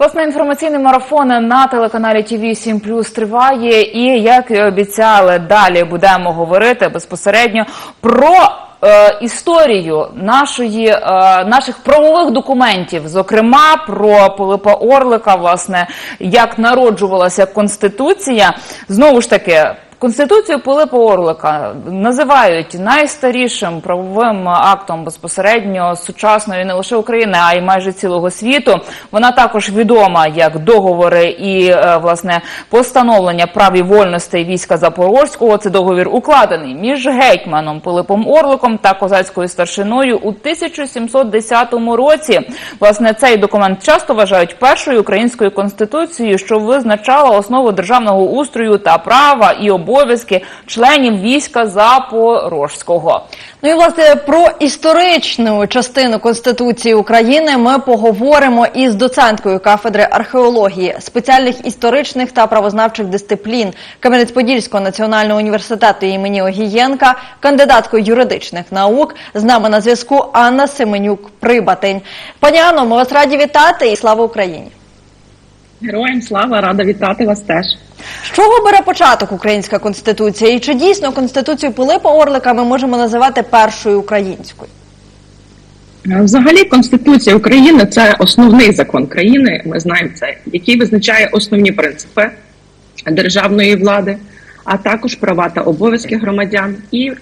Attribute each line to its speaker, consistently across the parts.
Speaker 1: Власне, інформаційний марафон на телеканалі ТВ 7 Плюс триває. І як і обіцяли, далі будемо говорити безпосередньо про е, історію нашої е, наших правових документів, зокрема про Пилипа Орлика, власне, як народжувалася конституція. Знову ж таки. Конституцію Пилипа Орлика називають найстарішим правовим актом безпосередньо сучасної не лише України, а й майже цілого світу. Вона також відома як договори і е, власне постановлення прав і вольностей війська Запорозького. Це договір укладений між гетьманом Пилипом Орликом та козацькою старшиною у 1710 році. Власне, цей документ часто вважають першою українською конституцією, що визначала основу державного устрою та права і обов'язки членів війська Запорозького.
Speaker 2: Ну і власне про історичну частину Конституції України ми поговоримо із доценткою кафедри археології, спеціальних історичних та правознавчих дисциплін Кам'янець-Подільського національного університету імені Огієнка, кандидаткою юридичних наук. З нами на зв'язку Анна Семенюк Прибатень. Пані Анно, ми вас раді вітати і слава Україні!
Speaker 3: Героям слава, рада вітати вас теж.
Speaker 2: З чого бере початок українська конституція? І чи дійсно конституцію Пилипа Орлика ми можемо називати першою українською?
Speaker 3: Е, Взагалі, Конституція України це основний закон країни. Ми знаємо це, який визначає основні принципи державної влади, а також права та обов'язки громадян і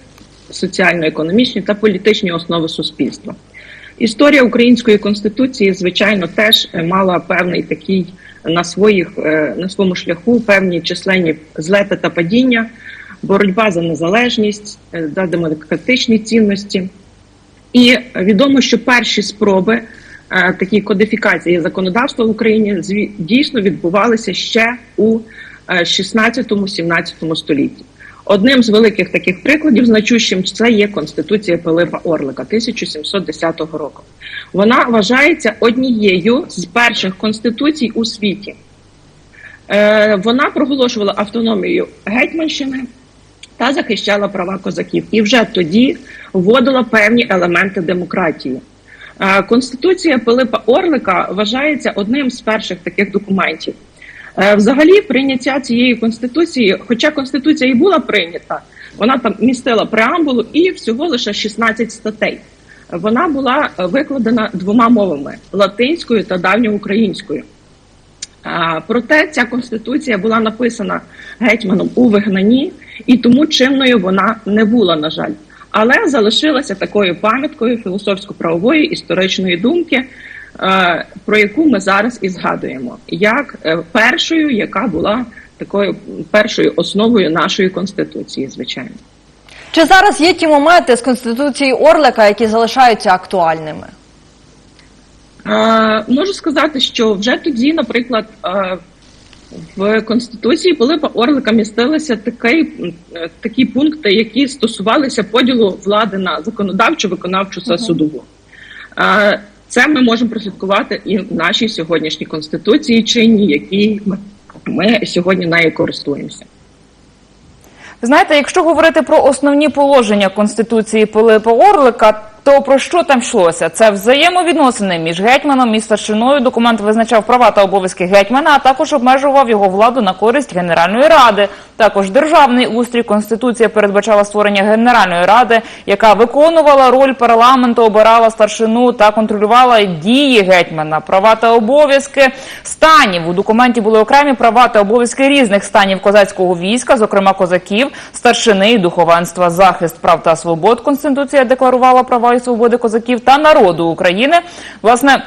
Speaker 3: соціально-економічні та політичні основи суспільства. Історія української конституції, звичайно, теж мала певний такий на своїх е, на своєму шляху певні численні злети та падіння, боротьба за незалежність, е, за демократичні цінності. І відомо, що перші спроби е, такі кодифікації законодавства в Україні дійсно відбувалися ще у е, 16-17 столітті. Одним з великих таких прикладів, значущим, це є Конституція Пилипа Орлика 1710 року. Вона вважається однією з перших конституцій у світі. Е, Вона проголошувала автономію Гетьманщини та захищала права козаків. І вже тоді вводила певні елементи демократії. Е, Конституція Пилипа Орлика вважається одним з перших таких документів. Е, Взагалі, прийняття цієї конституції, хоча конституція і була прийнята, вона там містила преамбулу і всього лише 16 статей. Вона була е, викладена двома мовами латинською та давньоукраїнською. Проте ця конституція була написана гетьманом у вигнанні, і тому чинною вона не була, на жаль, але залишилася такою пам'яткою філософсько-правової історичної думки, е, про яку ми зараз і згадуємо, як е, першою, яка була такою першою основою нашої конституції, звичайно.
Speaker 2: Чи зараз є ті моменти з конституції Орлика, які залишаються актуальними?
Speaker 3: Е, Можу сказати, що вже тоді, наприклад, е, в Конституції Пилипа Орлика містилися такий, е, такі пункти, які стосувалися поділу влади на законодавчу, виконавчу та судову. Е, Це ми можемо прослідкувати і в нашій сьогоднішній конституції чинні, якій ми, сьогодні нею користуємося.
Speaker 1: Знаєте, якщо говорити про основні положення Конституції Пилипа Орлика, то про що там йшлося? Це взаємовідносини між гетьманом і старшиною. Документ визначав права та обов'язки гетьмана, а також обмежував його владу на користь Генеральної ради. Також державний устрій Конституція передбачала створення Генеральної ради, яка виконувала роль парламенту, обирала старшину та контролювала дії гетьмана, права та обов'язки станів. У документі були окремі права та обов'язки різних станів козацького війська, зокрема козаків, старшини і духовенства, захист прав та свобод. Конституція декларувала права і свободи козаків та народу України. Власне,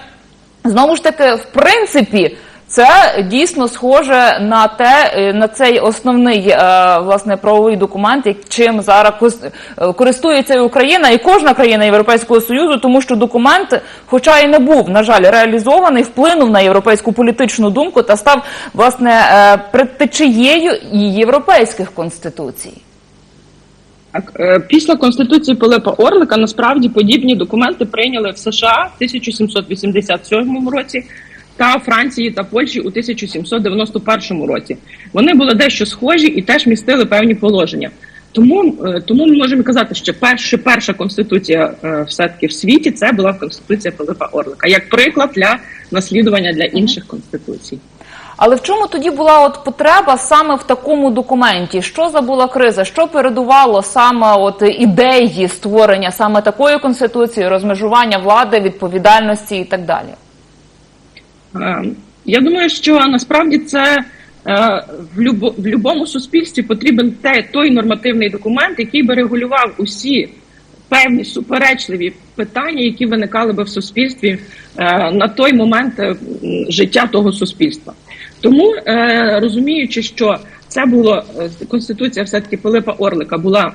Speaker 1: знову ж таки, в принципі. Це дійсно схоже на те, е, на цей основний е, власне правовий документ, чим зараз е, користується Україна і кожна країна Європейського союзу, тому що документ, хоча і не був на жаль реалізований, вплинув на європейську політичну думку та став власне предтечією і європейських конституцій.
Speaker 3: Так, е, після конституції Пилипа Орлика насправді подібні документи прийняли в США в 1787 році та Франції та Польщі у 1791 році. Вони були дещо схожі і теж містили певні положення. Тому, е, тому ми можемо казати, що перша, перша конституція е, все-таки в світі це була конституція Пилипа Орлика, як приклад для наслідування для інших конституцій.
Speaker 1: Але в чому тоді була от потреба саме в такому документі? Що забула криза? Що передувало саме от ідеї створення саме такої конституції, розмежування влади, відповідальності і так далі?
Speaker 3: Е, Я думаю, що насправді це е, в любо в будь-якому суспільстві потрібен те той нормативний документ, який би регулював усі певні суперечливі питання, які виникали би в суспільстві е, на той момент життя того суспільства. Тому е, розуміючи, що це було е, конституція, все таки Пилипа Орлика була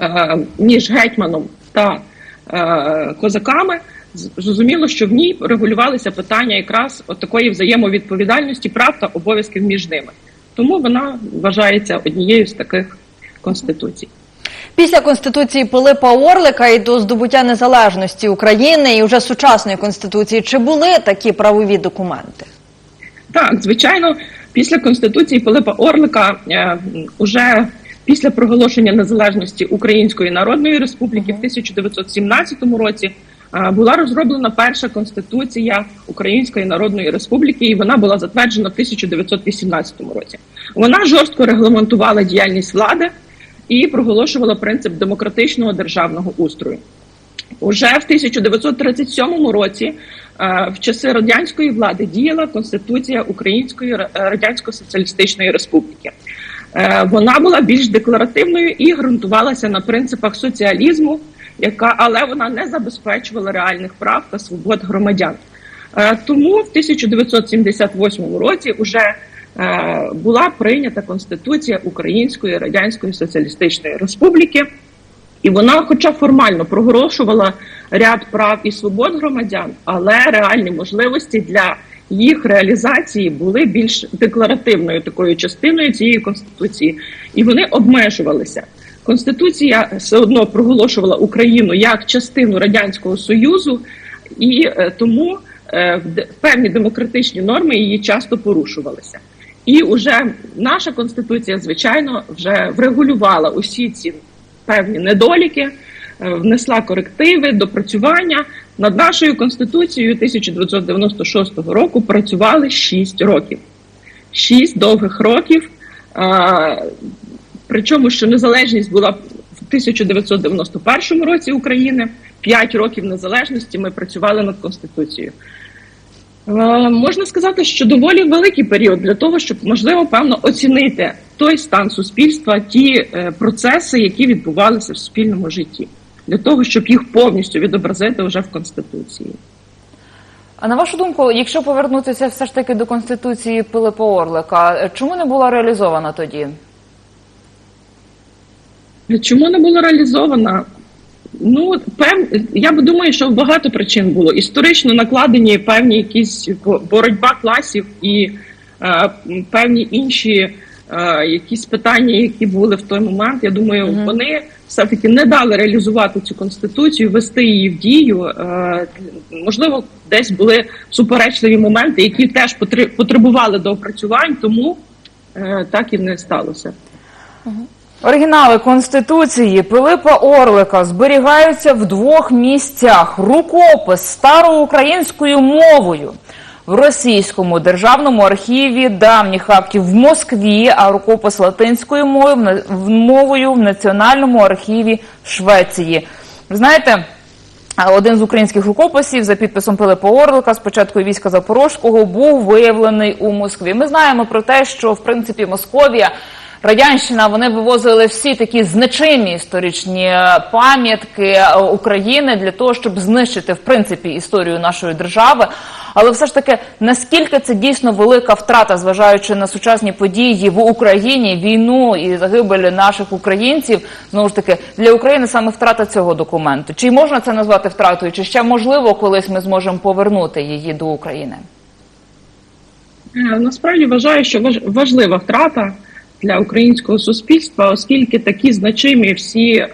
Speaker 3: е, між гетьманом та козаками. Зрозуміло, що в ній регулювалися питання якраз от такої взаємовідповідальності прав та обов'язків між ними. Тому вона вважається однією з таких конституцій.
Speaker 2: Після конституції Пилипа Орлика і до здобуття незалежності України і вже сучасної конституції, чи були такі правові документи?
Speaker 3: Так, звичайно, після конституції Пилипа Орлика, е, уже після проголошення незалежності Української Народної Республіки в 1917 році е, була розроблена перша конституція Української Народної Республіки, і вона була затверджена в 1918 році. Вона жорстко регламентувала діяльність влади і проголошувала принцип демократичного державного устрою. Уже в 1937 році, в часи радянської влади, діяла Конституція Української Ра- Радянсько-Соціалістичної Республіки. Е, Вона була більш декларативною і ґрунтувалася на принципах соціалізму, яка але вона не забезпечувала реальних прав та свобод громадян. Е, Тому в 1978 році вже е, була прийнята Конституція Української Радянської Соціалістичної Республіки. І вона, хоча формально проголошувала ряд прав і свобод громадян, але реальні можливості для їх реалізації були більш декларативною такою частиною цієї конституції, і вони обмежувалися. Конституція все одно проголошувала Україну як частину радянського союзу, і е, тому е, певні демократичні норми її часто порушувалися. І вже наша конституція, звичайно, вже врегулювала усі ці певні недоліки, внесла корективи, допрацювання. Над нашою конституцією 1996 року працювали 6 років. 6 довгих років. Причому, що незалежність була в 1991 році України, 5 років незалежності ми працювали над конституцією. Е, Можна сказати, що доволі великий період для того, щоб можливо певно оцінити той стан суспільства, ті е, процеси, які відбувалися в суспільному житті, для того, щоб їх повністю відобразити вже в конституції.
Speaker 1: А на вашу думку, якщо повернутися все ж таки до конституції Пилипа Орлика, чому не була реалізована тоді?
Speaker 3: Чому не було реалізована? Ну, пев... я думаю, що багато причин було. Історично накладені певні якісь боротьба класів і е, певні інші якісь питання, які були в той момент. Я думаю, вони все-таки не дали реалізувати цю конституцію, вести її в дію. Е, можливо, десь були суперечливі моменти, які теж потребували доопрацювань, тому е, так і не сталося.
Speaker 1: Оригінали Конституції Пилипа Орлика зберігаються в двох місцях. Рукопис староукраїнською мовою в російському державному архіві давніх актів в Москві, а рукопис латинською мовою в мовою в Національному архіві Швеції. Ви знаєте, Один з українських рукописів за підписом Пилипа Орлика з початку війська Запорозького був виявлений у Москві. Ми знаємо про те, що в принципі Московія. Радянщина вони вивозили всі такі значимі історичні е, пам'ятки е, України для того, щоб знищити в принципі історію нашої держави. Але все ж таки, наскільки це дійсно велика втрата, зважаючи на сучасні події в Україні, війну і загибель наших українців, знову ж таки для України саме втрата цього документу. Чи можна це назвати втратою, чи ще можливо колись ми зможемо повернути її до України?
Speaker 3: Е, Насправді вважаю, що важ- важлива втрата для українського суспільства, оскільки такі значимі всі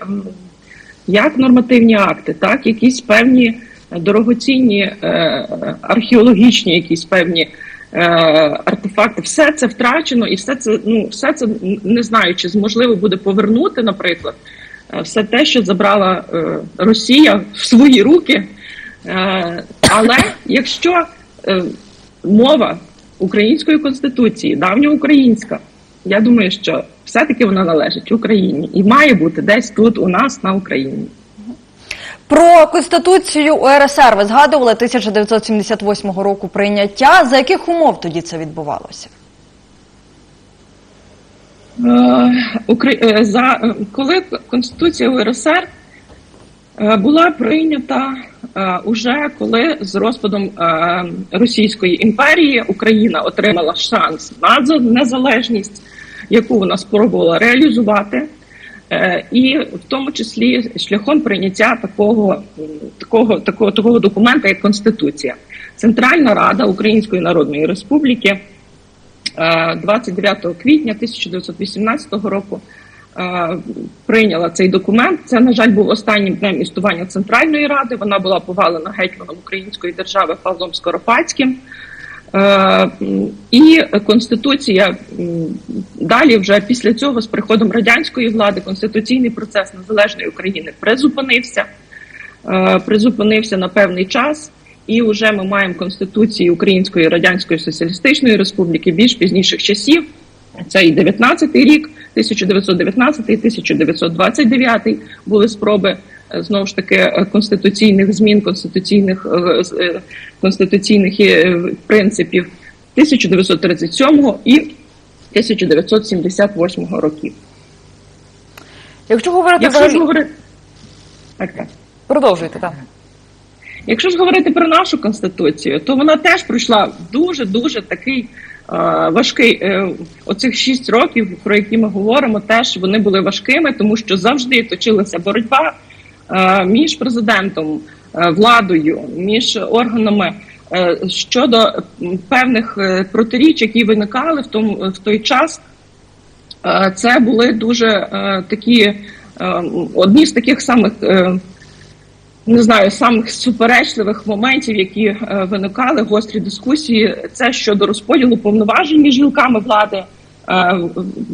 Speaker 3: як нормативні акти, так якісь певні дорогоцінні е, археологічні, якісь певні е, артефакти, все це втрачено, і все це ну все це не знаю, чи зможливо буде повернути, наприклад, е, все те, що забрала Росія в свої руки. Але якщо мова української конституції, давньоукраїнська. Я думаю, що все-таки вона належить Україні і має бути десь тут у нас на Україні.
Speaker 2: Про конституцію УРСР ви згадували 1978 року прийняття. За яких умов тоді це відбувалося?
Speaker 3: Е, е, за е, коли Конституція УРСР була прийнята уже коли з розпадом Російської імперії Україна отримала шанс на незалежність, яку вона спробувала реалізувати, і в тому числі шляхом прийняття такого, такого, такого, такого документа, як Конституція. Центральна Рада Української Народної Республіки е, 29 квітня 1918 року е, прийняла цей документ. Це, на жаль, був останнім днем існування Центральної Ради. Вона була повалена гетьманом Української держави Павлом Скоропадським. Е, І Конституція далі, вже після цього, з приходом радянської влади, конституційний процес незалежної України призупинився, е, призупинився на певний час, і вже ми маємо Конституції Української Радянської Соціалістичної Республіки більш пізніших часів. Це і 19-й рік, 1919 і 1929 були спроби знову ж таки конституційних змін, конституційних е, е, конституційних е, принципів 1937 і 1978 років.
Speaker 1: Якщо говорити
Speaker 3: Якщо ж говорити так, так.
Speaker 1: продовжуйте так.
Speaker 3: Якщо ж говорити про нашу конституцію, то вона теж пройшла дуже дуже такий е, важкий. Е, оцих шість років, про які ми говоримо, теж вони були важкими, тому що завжди точилася боротьба між президентом, е, владою, між органами. е, Щодо певних е, протиріч, які виникали в тому в той час, Е, це були дуже е, такі е, одні з таких самих. е, не знаю, самих суперечливих моментів, які е, виникали, гострі дискусії, це щодо розподілу повноважень між гілками влади. Е,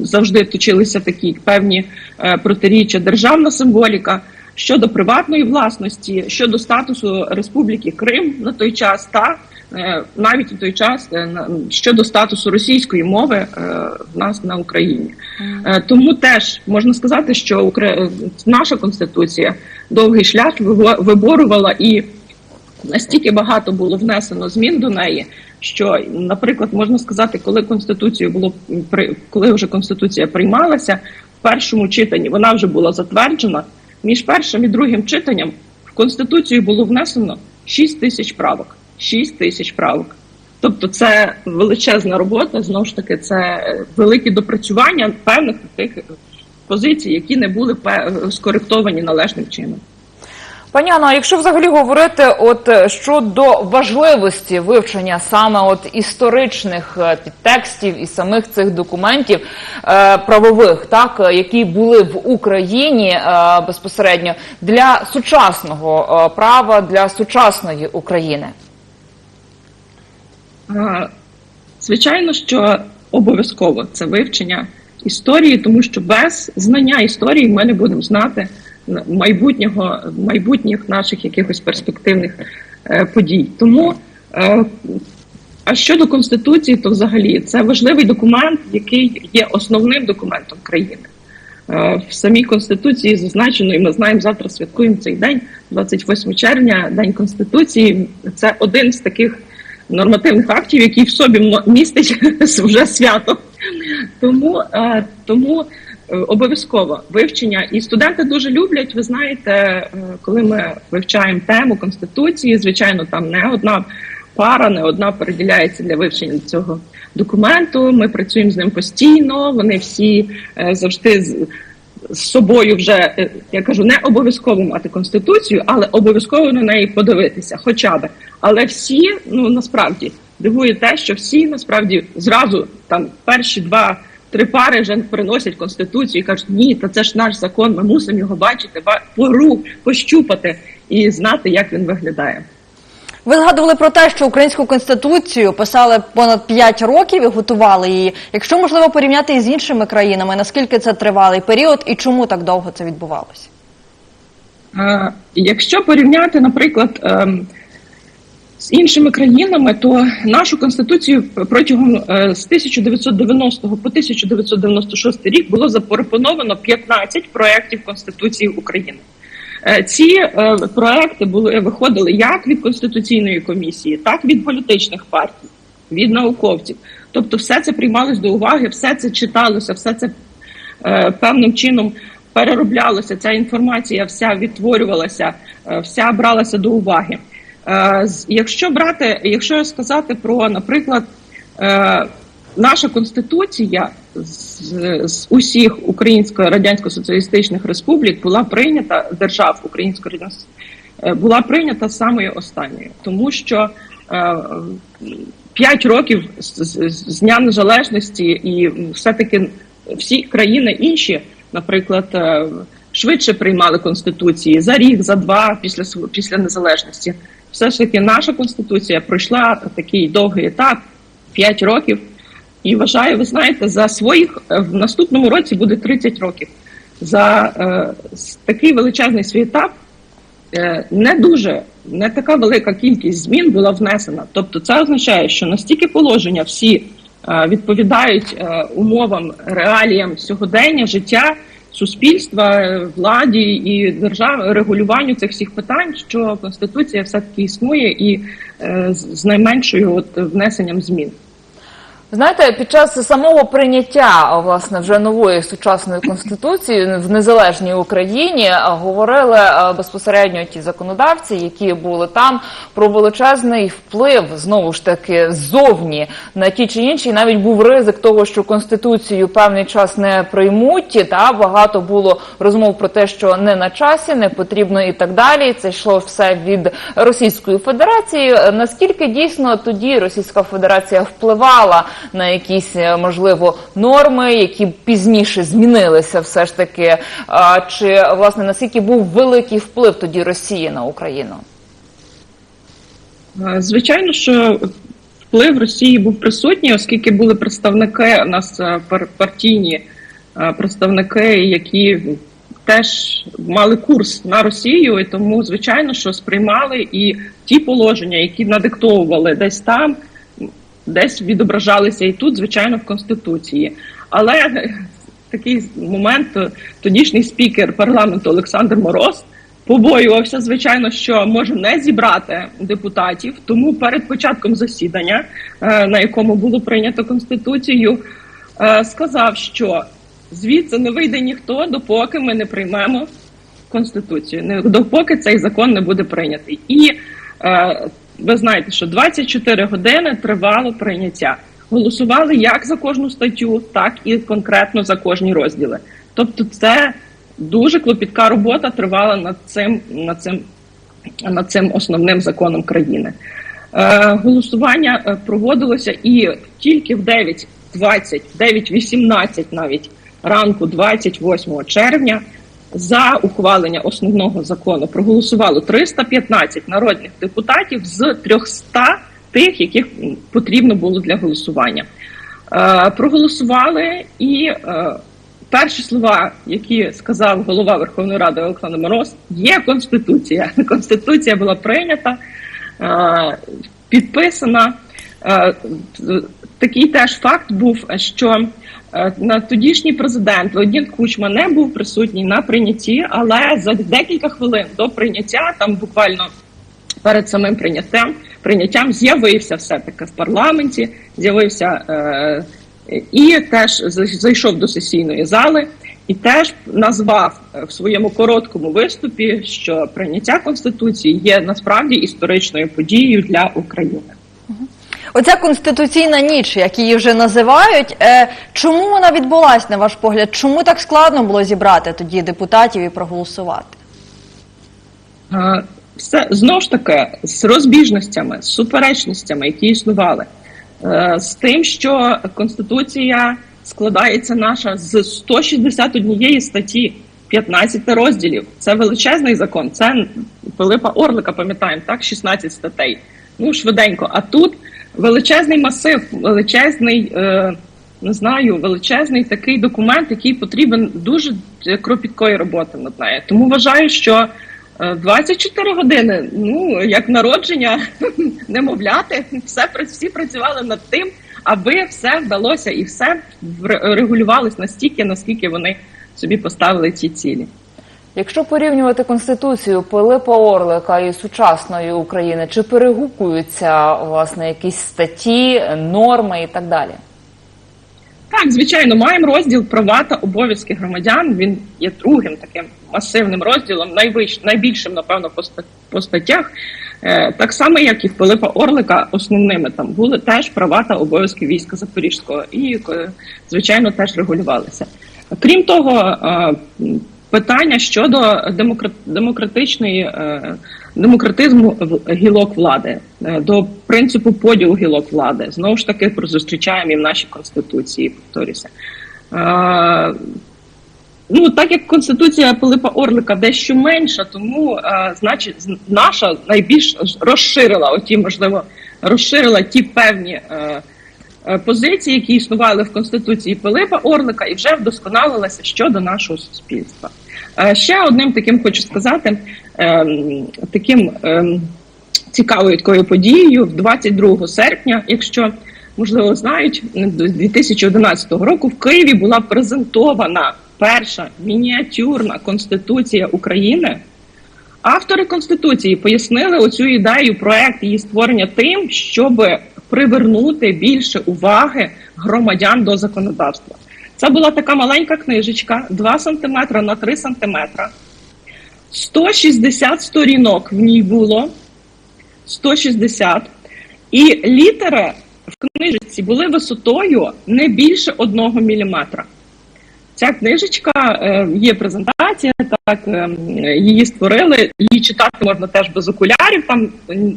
Speaker 3: завжди точилися такі певні е, протиріччя, державна символіка щодо приватної власності, щодо статусу Республіки Крим на той час, та е, навіть у той час е, щодо статусу російської мови е, в нас на Україні. Тому теж можна сказати, що наша конституція довгий шлях виборювала і настільки багато було внесено змін до неї, що, наприклад, можна сказати, коли конституцію було коли вже конституція приймалася в першому читанні, вона вже була затверджена. Між першим і другим читанням в конституцію було внесено 6 тисяч правок. 6 тисяч правок. Тобто це величезна робота, знову ж таки, це великі допрацювання певних тих позицій, які не були скоректовані належним чином.
Speaker 1: Пані Анно, а якщо взагалі говорити от е, щодо важливості вивчення саме от історичних е, підтекстів і самих цих документів е, правових, так е, які були в Україні е, безпосередньо для сучасного е, права, для сучасної України.
Speaker 3: Звичайно, що обов'язково це вивчення історії, тому що без знання історії ми не будемо знати майбутнього, майбутніх наших якихось перспективних е, подій. Тому, е, а щодо конституції, то взагалі це важливий документ, який є основним документом країни. Е, В самій конституції зазначено, і ми знаємо, завтра святкуємо цей день, 28 червня, День Конституції. Це один з таких нормативних актів, який в собі містить вже свято. Тому, тому обов'язково вивчення. І студенти дуже люблять. Ви знаєте, е, коли ми вивчаємо тему конституції, звичайно, там не одна пара, не одна приділяється для вивчення цього документу. Ми працюємо з ним постійно. Вони всі е, завжди з. З собою вже е, я кажу, не обов'язково мати конституцію, але обов'язково на неї подивитися, хоча б. Але всі, ну насправді дивує те, що всі насправді зразу там перші два-три пари вже приносять конституцію і кажуть, ні, та це ж наш закон, ми мусимо його бачити, ба- пору, пощупати і знати, як він виглядає.
Speaker 2: Ви згадували про те, що українську конституцію писали понад 5 років і готували її. Якщо можливо порівняти із іншими країнами, наскільки це тривалий період і чому так довго це відбувалося?
Speaker 3: Е, Якщо порівняти, наприклад, ем, з іншими країнами, то нашу конституцію протягом е, з 1990 по 1996 рік було запропоновано 15 проєктів Конституції України. Е, Ці е, проекти були виходили як від конституційної комісії, так від політичних партій, від науковців. Тобто, все це приймалось до уваги, все це читалося, все це певним чином перероблялося. Ця інформація вся відтворювалася, вся бралася до уваги. Е, Якщо брати, якщо сказати про, наприклад, е, наша конституція з, з усіх українсько-радянсько-соціалістичних республік була прийнята держав українсько радянсько була прийнята самою останньою, тому що е, п'ять років з, з, з дня незалежності, і все-таки всі країни інші, наприклад, е, швидше приймали конституції за рік, за два після після незалежності. Все ж таки, наша конституція пройшла такий довгий етап 5 років. І вважаю, ви знаєте, за своїх е, в наступному році буде 30 років. За е, такий величезний свій етап е, не дуже не така велика кількість змін була внесена. Тобто, це означає, що настільки положення всі е, відповідають е, умовам, реаліям сьогодення, життя суспільства, е, владі і держави регулюванню цих всіх питань, що конституція все таки існує і е, з найменшою от внесенням змін.
Speaker 1: Знаєте, під час самого прийняття власне вже нової сучасної конституції в незалежній Україні говорили безпосередньо ті законодавці, які були там, про величезний вплив знову ж таки ззовні на ті чи інші. Навіть був ризик того, що конституцію певний час не приймуть. Та багато було розмов про те, що не на часі, не потрібно і так далі. Це йшло все від Російської Федерації. Наскільки дійсно тоді Російська Федерація впливала на якісь е, можливо норми, які пізніше змінилися, все ж таки, чи власне наскільки був великий вплив тоді Росії на Україну?
Speaker 3: Е, Звичайно, що вплив Росії був присутній, оскільки були представники у нас е, партійні представники, які теж мали курс на Росію, і тому звичайно, що сприймали і ті положення, які надиктовували десь там, десь відображалися і тут, звичайно, в конституції. Але такий момент тодішній спікер парламенту Олександр Мороз побоювався, звичайно, що може не зібрати депутатів. Тому перед початком засідання, е, на якому було прийнято конституцію, е, сказав, що звідси не вийде ніхто, допоки ми не приймемо конституцію, допоки цей закон не буде прийнятий. І е, ви знаєте, що 24 години тривало прийняття. Голосували як за кожну статтю, так і конкретно за кожні розділи. Тобто, це дуже клопітка робота тривала над цим, над цим, над цим основним законом країни. Е, голосування е, проводилося і тільки в 9.20, 9.18 навіть ранку 28 червня за ухвалення основного закону проголосувало 315 народних депутатів з 300 тих, яких потрібно було для голосування. Е, проголосували і е, перші слова, які сказав голова Верховної Ради Олександр Мороз, є конституція. Конституція була прийнята, е, підписана. Такий теж факт був, що на тодішній президент Леонід Кучма не був присутній на прийнятті, але за декілька хвилин до прийняття, там буквально перед самим прийняттям, прийняттям з'явився все таки в парламенті, з'явився е, і теж зай- зайшов до сесійної зали. І теж назвав е, в своєму короткому виступі, що прийняття конституції є насправді історичною подією для України.
Speaker 2: Оця конституційна ніч, як її вже називають, е, чому вона відбулась, на ваш погляд? Чому так складно було зібрати тоді депутатів і проголосувати?
Speaker 3: Е, все знову ж таки з розбіжностями, з суперечностями, які існували, Е, з тим, що конституція складається наша з 161 статті, 15 розділів. Це величезний закон. Це Пилипа Орлика, пам'ятаємо, так, 16 статей. Ну швиденько. А тут величезний масив, величезний. Е, не знаю, величезний такий документ, який потрібен дуже кропіткої роботи над нею. Тому вважаю, що Е, 24 години, ну як народження, немовляти, все всі працювали над тим, аби все вдалося і все регулювалось настільки, наскільки вони собі поставили ці цілі.
Speaker 1: Якщо порівнювати конституцію Пилипа Орлика і сучасної України, чи перегукуються власне якісь статті, норми і так далі?
Speaker 3: Так, звичайно, маємо розділ права та обов'язки громадян. Він є другим таким масивним розділом, найвищ, найбільшим, напевно, по, статтях. Е, так само, як і в Пилипа Орлика, основними там були теж права та обов'язки війська Запорізького, і е, звичайно теж регулювалися. Крім того, е, питання щодо демократичної е, демократизму гілок влади, е, до принципу поділу гілок влади. Знову ж таки, зустрічаємо і в нашій конституції. Повторюся. Е, Ну, так як конституція Пилипа Орлика дещо менша, тому е, значить наша найбільш розширила оті, можливо, розширила ті певні е, позиції, які існували в конституції Пилипа Орлика, і вже вдосконалилася щодо нашого суспільства. Е, ще одним таким хочу сказати, ем, таким ем, цікавою такою подією, в 22 серпня, якщо можливо знають, 2011 року в Києві була презентована перша мініатюрна конституція України. Автори конституції пояснили оцю ідею, проект її створення тим, щоб привернути більше уваги громадян до законодавства. Це була така маленька книжечка, 2 см на 3 см. 160 сторінок в ній було. 160. І літери в книжці були висотою не більше 1 міліметра. Ця книжечка е, є презентація, так е, її створили. Її читати можна теж без окулярів. Там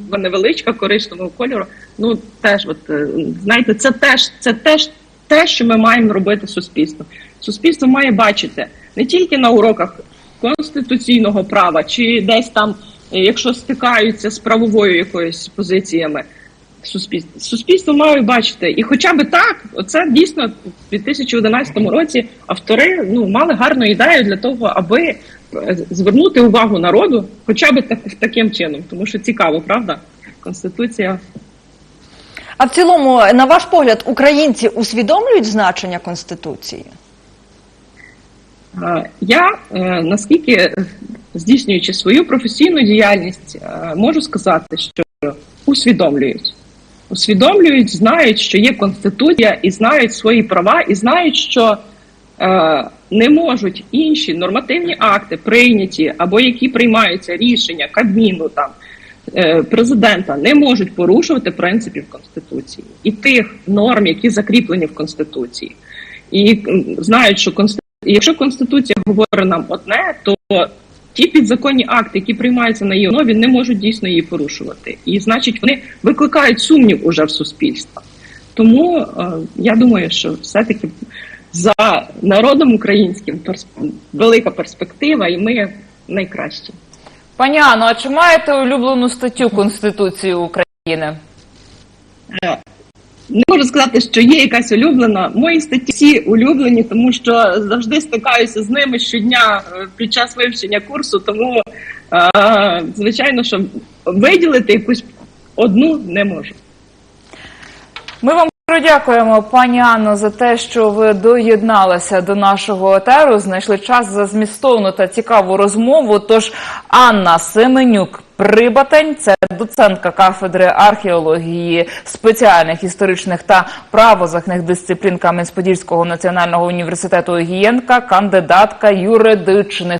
Speaker 3: вона невеличка, коричневого кольору. Ну теж, от е, знаєте, це теж це теж те, що ми маємо робити суспільство. Суспільство має бачити не тільки на уроках конституційного права, чи десь там, якщо стикаються з правовою якоюсь позиціями. Суспільство суспільство має бачити, і хоча б так, оце дійсно в 2011 році автори ну мали гарну ідею для того, аби е, звернути увагу народу, хоча б так таким чином, тому що цікаво, правда? Конституція
Speaker 2: А в цілому, на ваш погляд, українці усвідомлюють значення конституції?
Speaker 3: Е, Я е, наскільки здійснюючи свою професійну діяльність, можу сказати, що усвідомлюють. Усвідомлюють, знають, що є конституція, і знають свої права, і знають, що е, не можуть інші нормативні акти прийняті або які приймаються рішення Кабміну там е, президента, не можуть порушувати принципів конституції і тих норм, які закріплені в конституції, і знають, що конституція, якщо конституція говорить нам одне, то ті підзаконні акти, які приймаються на її основі, не можуть дійсно її порушувати. І значить, вони викликають сумнів уже в суспільства. Тому е, я думаю, що все-таки за народом українським перс- велика перспектива, і ми найкращі.
Speaker 1: Пані Анно, а чи маєте улюблену статтю Конституції України?
Speaker 3: Е, Не можу сказати, що є якась улюблена. Мої статті всі улюблені, тому що завжди стикаюся з ними щодня е, під час вивчення курсу. Тому, е, звичайно, що виділити якусь одну не можу.
Speaker 1: Ми вам дякуємо, пані Анно, за те, що ви доєдналися до нашого етеру, знайшли час за змістовну та цікаву розмову. Тож Анна Семенюк. Прибатень це доцентка кафедри археології спеціальних історичних та правозахних дисциплін Кам'янець-Подільського національного університету Гієнка, кандидатка юридичних